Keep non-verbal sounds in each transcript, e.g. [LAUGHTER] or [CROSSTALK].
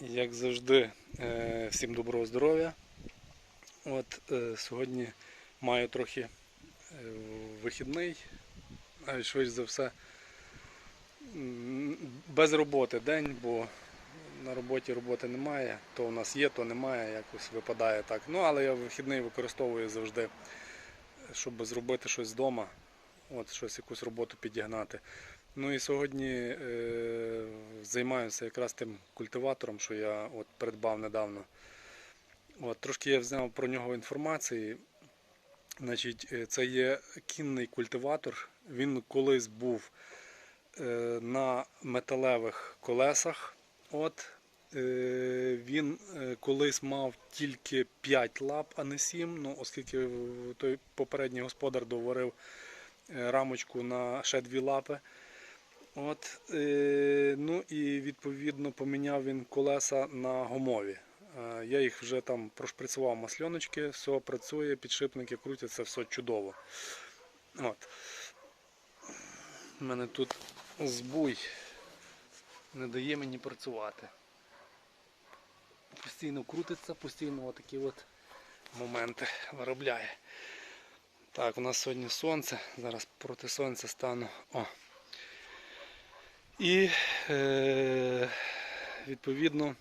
Як завжди, е, всім доброго здоров'я. От е, сьогодні маю трохи е, вихідний, а швидше за все без роботи день, бо на роботі роботи немає, то у нас є, то немає, якось випадає так. Ну, але я вихідний використовую завжди, щоб зробити щось вдома, от щось, якусь роботу підігнати. Ну і сьогодні е, займаюся якраз тим культиватором, що я от придбав недавно. От, трошки я взяв про нього інформації. Значить, е, це є кінний культиватор. Він колись був е, на металевих колесах. От, е, він е, колись мав тільки 5 лап, а не 7. Ну, оскільки той попередній господар доварив е, рамочку на ще дві лапи. От, е, ну і відповідно поміняв він колеса на гумові. Е, я їх вже там прошприцював масльоночки, все працює, підшипники крутяться, все чудово. От. У мене тут збуй не дає мені працювати. Постійно крутиться, постійно отакі от моменти виробляє. Так, у нас сьогодні сонце. Зараз проти сонця стану. О. І е, відповідно,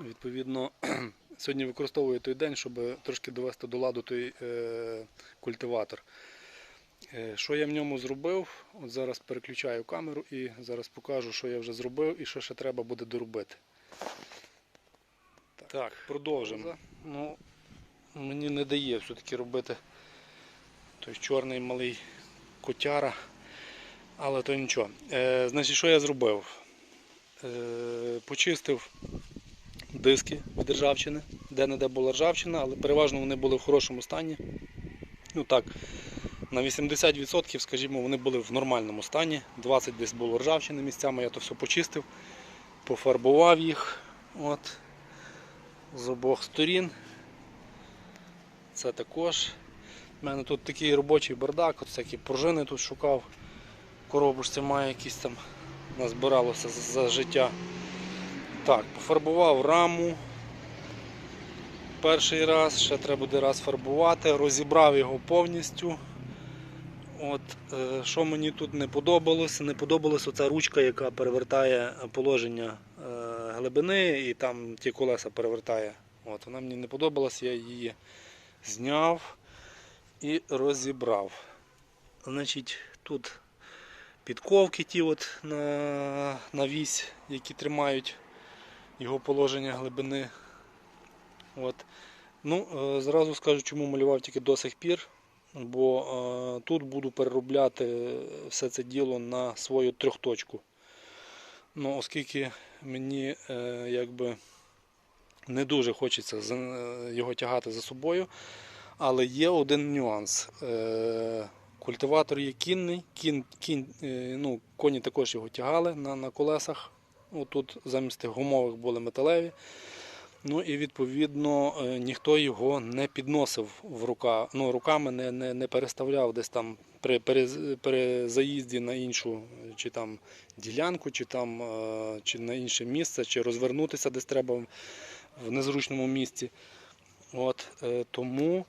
відповідно, [CLEARS THROAT] сьогодні використовую той день, щоб трошки довести до ладу той е, культиватор. Е, що я в ньому зробив? От зараз переключаю камеру і зараз покажу, що я вже зробив і що ще треба буде доробити. Так, так продовжимо. Ну, мені не дає все-таки робити той чорний малий котяра. Але то нічого. Е, значить, що я зробив? Е, почистив диски від ржавчини, де-не-де була ржавчина, але переважно вони були в хорошому стані. Ну так, на 80%, скажімо, вони були в нормальному стані. 20 десь було ржавчини місцями, я то все почистив, пофарбував їх от, з обох сторін. Це також. У мене тут такий робочий бардак, от всякі пружини тут шукав коробочці має якісь там назбиралося за, життя. Так, пофарбував раму. Перший раз, ще треба буде раз фарбувати, розібрав його повністю. От, е, Що мені тут не подобалося, не подобалася оця ручка, яка перевертає положення е, глибини і там ті колеса перевертає. От, Вона мені не подобалася, я її зняв і розібрав. Значить, тут підковки ті от на, на вісь, які тримають його положення глибини. От. Ну, е, Зразу скажу, чому малював тільки до сих пір, бо е, тут буду переробляти все це діло на свою трьохточку. Ну, Оскільки мені е, якби не дуже хочеться його тягати за собою, але є один нюанс. Культиватор є кінний, кін, кінь, е, ну, коні також його тягали на, на колесах. Тут замість тих гумових були металеві. Ну і відповідно е, ніхто його не підносив в рука, ну, руками не, не, не переставляв десь там при перез- перезаїзді на іншу чи там ділянку, чи, там, е, чи на інше місце, чи розвернутися десь треба в- незручному місці. От, тому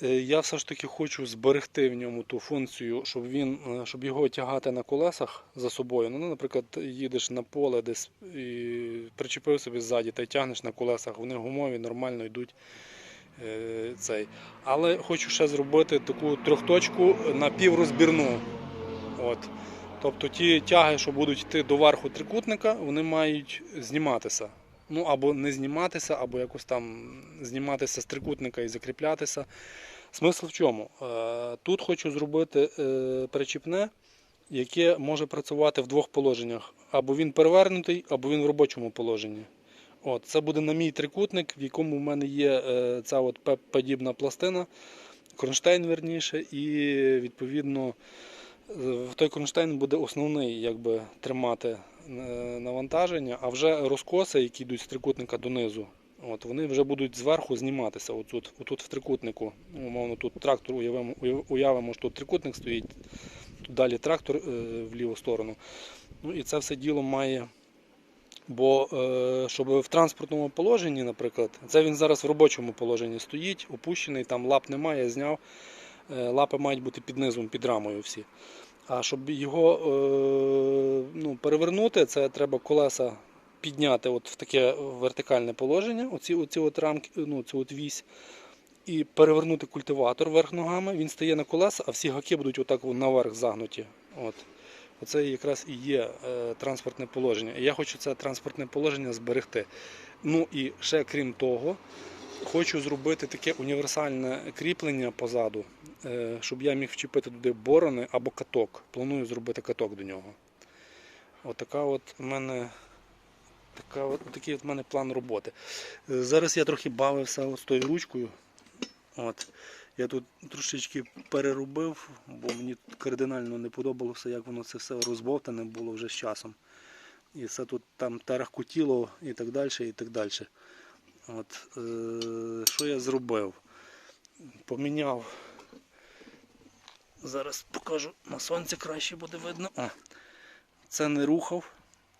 Я все ж таки хочу зберегти в ньому ту функцію, щоб він, е, щоб його тягати на колесах за собою. Ну, наприклад, їдеш на поле десь і причепив собі ззаді та й тягнеш на колесах, вони гумові, нормально йдуть. е, Цей. Але хочу ще зробити таку трьохточку напіврозбірну. От. Тобто ті тяги, що будуть йти до верху трикутника, вони мають зніматися. Ну або не зніматися, або якось там зніматися з трикутника і закріплятися. Смисл в чому? Е, Тут хочу зробити е, причіпне, яке може працювати в двох положеннях. Або він перевернутий, або він в робочому положенні. От, Це буде на мій трикутник, в якому в мене є е, ця от П-подібна пластина, кронштейн верніше, і відповідно в той кронштейн буде основний якби, тримати навантаження, а вже розкоси, які йдуть з трикутника донизу, от, вони вже будуть зверху зніматися. Отут, отут в трикутнику. Умовно, тут трактор уявимо, уявимо, що тут трикутник стоїть, тут далі трактор е, в ліву сторону. Ну і це все діло має Бо е, щоб в транспортному положенні, наприклад, це він зараз в робочому положенні стоїть, опущений, там лап немає, зняв. Е, лапи мають бути під низом, під рамою всі. А щоб його е, ну, перевернути, це треба колеса підняти от в таке вертикальне положення, оці, оці от рамки, ну, цю от вісь, і перевернути культиватор вверх ногами. Він стає на колеса, а всі гаки будуть отак наверх загнуті. От. Оце якраз і є е, транспортне положення. І я хочу це транспортне положення зберегти. Ну і ще крім того, хочу зробити таке універсальне кріплення позаду, е, щоб я міг вчепити туди борони або каток. Планую зробити каток до нього. Отака от у мене. Така от, такий от мене план роботи. Е, Зараз я трохи бавився з тою ручкою. От. Я тут трошечки переробив, бо мені кардинально не подобалося, як воно це все розбовтане було вже з часом. І все тут там тарахкотіло і так далі. і так далі. От, е, що я зробив? Поміняв. Зараз покажу на сонці краще буде видно. О, це не рухав,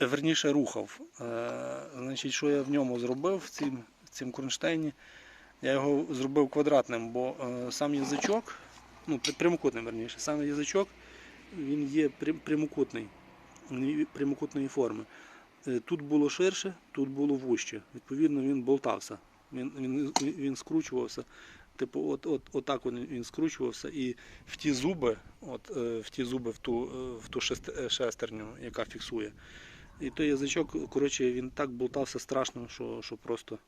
е, верніше рухав. Е, значить, що я в ньому зробив в цім, в цім кронштейні? Я його зробив квадратним, бо е, сам язичок, ну, прямокутним верніше, сам язичок він є прям- прямокутний, прямокутної форми. Е, Тут було ширше, тут було вужче. Відповідно, він болтався. Він, він, він скручувався. Типу, от, от, отак він, він скручувався і в ті зуби, от, е, в ті зуби, в ту, е, в ту шестерню, яка фіксує. І той язичок, коротше, він так болтався страшно, що, що просто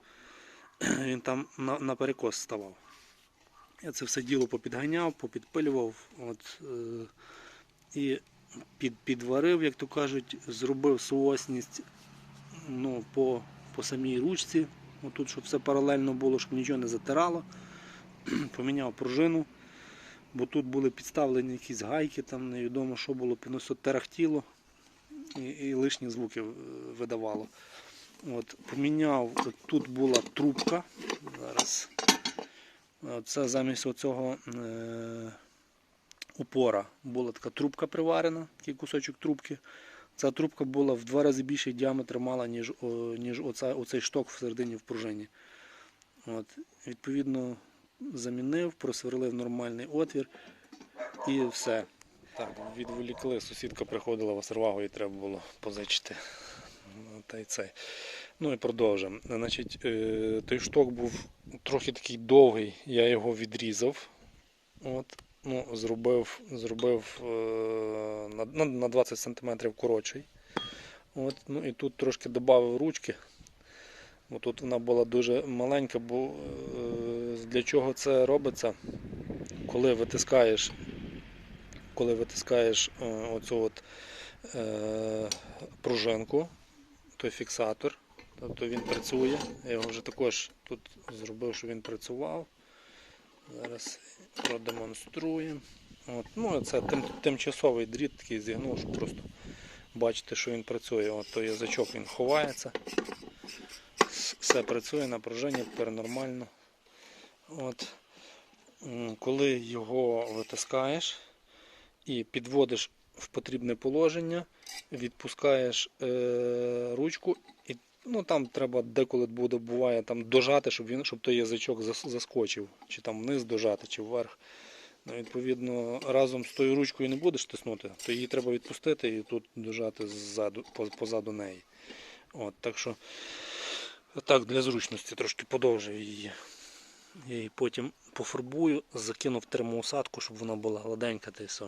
[CLEARS THROAT] він там на, наперекос ставав. Я це все діло попідганяв, попідпилював. От, і під, підварив, як то кажуть, зробив соосність ну, по, по самій ручці. Отут, щоб все паралельно було, щоб нічого не затирало. [CLEARS THROAT] Поміняв пружину, бо тут були підставлені якісь гайки, там невідомо що було, підносо тарахтіло і, і лишні звуки е, видавало. От, поміняв, от тут була трубка. Зараз. Це замість оцього е, упора була така трубка приварена, такий кусочок трубки. Ця трубка була в два рази більший діаметр мала, ніж, о, ніж оця, оцей шток всередині в пружині. От, відповідно, замінив, просверлив нормальний отвір і все. Так, відволікли, сусідка приходила в Осервагу і треба було позичити. Ну, Та й це. Ну і продовжимо. Значить, е, той шток був трохи такий довгий, я його відрізав. От, ну, зробив зробив е, на, на, на 20 см коротший. От, ну і тут трошки додав ручки. Бо тут вона була дуже маленька, бо е, для чого це робиться? Коли витискаєш, коли витискаєш е, оцю от, пружинку, той фіксатор, тобто він працює. Я його вже також тут зробив, що він працював. Зараз продемонструємо. От. Ну, це тим, тимчасовий дріт такий зігнув, щоб просто бачити, що він працює. От той язичок він ховається. Все працює, напруження тепер нормально. От. Коли його витискаєш і підводиш в потрібне положення, відпускаєш е, ручку ну, там треба деколи буде, буває там дожати, щоб він, щоб той язичок заскочив, чи там вниз дожати, чи вверх. Ну, відповідно, разом з тою ручкою не будеш тиснути, то її треба відпустити і тут дожати ззаду, позаду неї. От, так що так, для зручності трошки подовжив її. Я її потім пофарбую, закину в термоусадку, щоб вона була гладенька та все.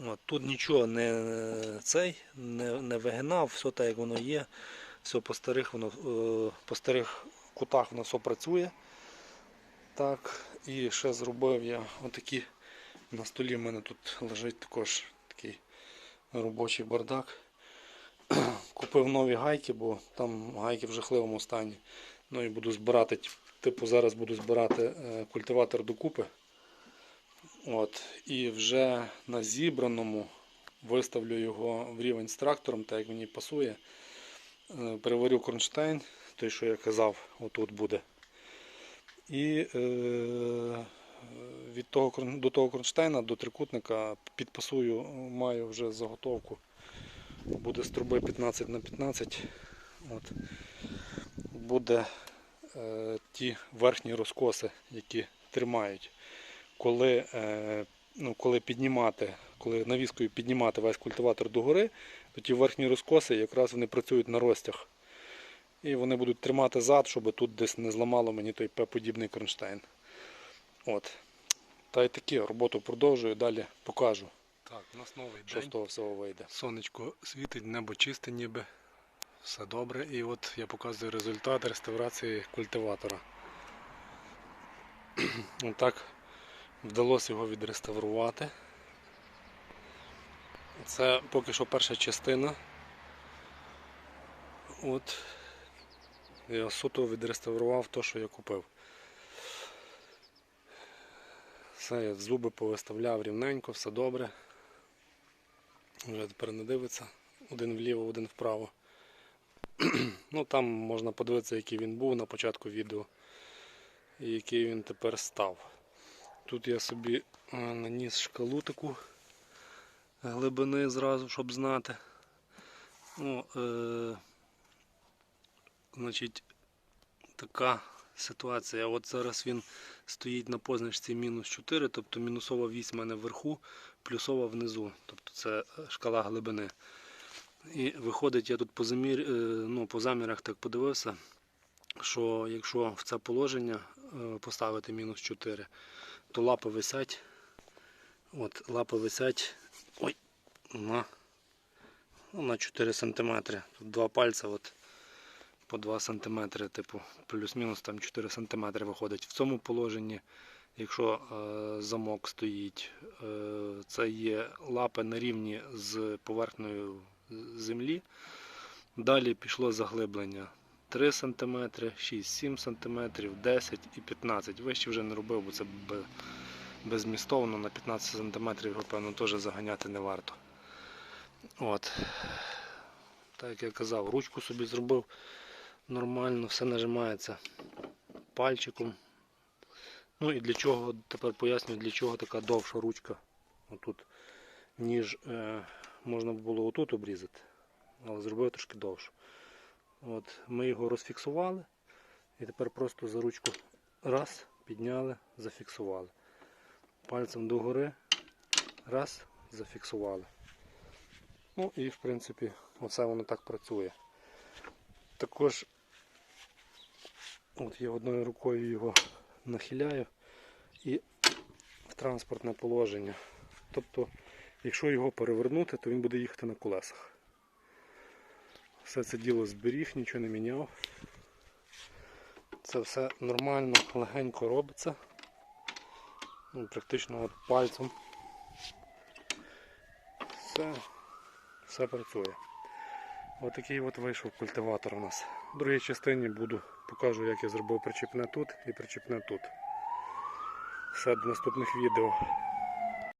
От, тут нічого не цей, не, не вигинав, все так як воно є. Все по старих, воно, е, по старих кутах воно все працює. Так, і ще зробив я отакі. На столі в мене тут лежить також такий робочий бардак. [CLEARS THROAT] Купив нові гайки, бо там гайки в жахливому стані. Ну і буду збирати, типу зараз буду збирати е, культиватор докупи. От, і вже на зібраному виставлю його в рівень з трактором, так як мені пасує. Е, Переварю кронштейн, той, що я казав, отут буде. І е, від того, до того кронштейна, до трикутника підпасую, маю вже заготовку буде з труби 15 на 15. От. Буде е, ті верхні розкоси, які тримають. Коли, е, ну, коли піднімати, коли навіскою піднімати весь культиватор догори, то ті верхні розкоси якраз вони працюють на розтяг. І вони будуть тримати зад, щоб тут десь не зламало мені той П-подібний кронштейн. От. Та й такі, роботу продовжую, далі покажу. Так, у нас новий що з того всього вийде. Сонечко світить, небо чисте ніби. Все добре. І от я показую результат реставрації культиватора. [CLEARS THROAT] Отак вдалося його відреставрувати. Це поки що перша частина. От я суто відреставрував те, що я купив. Все, я зуби повиставляв рівненько, все добре. Вже тепер не дивиться. Один вліво, один вправо. ну там можна подивитися, який він був на початку відео і який він тепер став. Тут я собі е, наніс шкалу таку глибини зразу, щоб знати. Ну, е, значить, така ситуація. От зараз він стоїть на позначці мінус 4, тобто мінусова вісь в мене вверху, плюсова внизу. Тобто це шкала глибини. І виходить, я тут по, замір, е, ну, по замірах так подивився, що якщо в це положення е, поставити мінус 4, то лапи висять. От, лапи висять ой, на, ну, на 4 см. Тут два пальця от, по 2 см, типу, плюс-мінус там 4 см виходить. В цьому положенні, якщо е, замок стоїть, е, це є лапи на рівні з поверхнею землі. Далі пішло заглиблення 3 см, 6-7 см, 10 і 15 Вище вже не робив, бо це бе- безмістовно, на 15 см його, певно, теж заганяти не варто. От. Так як я казав, ручку собі зробив нормально, все нажимається пальчиком. Ну і для чого, тепер пояснюю, для чого така довша ручка. Отут, ніж е, можна було отут обрізати, але зробив трошки довше. От, ми його розфіксували і тепер просто за ручку раз, підняли, зафіксували. Пальцем догори, раз, зафіксували. Ну і в принципі оце воно так працює. Також от я одною рукою його нахиляю і в транспортне положення. Тобто, якщо його перевернути, то він буде їхати на колесах. Все це діло зберіг, нічого не міняв. Це все нормально, легенько робиться. Ну, практично от пальцем. Все, все працює. Отакий от вийшов культиватор у нас. В другій частині буду покажу, як я зробив причіпне тут і причіпне тут. Все до наступних відео.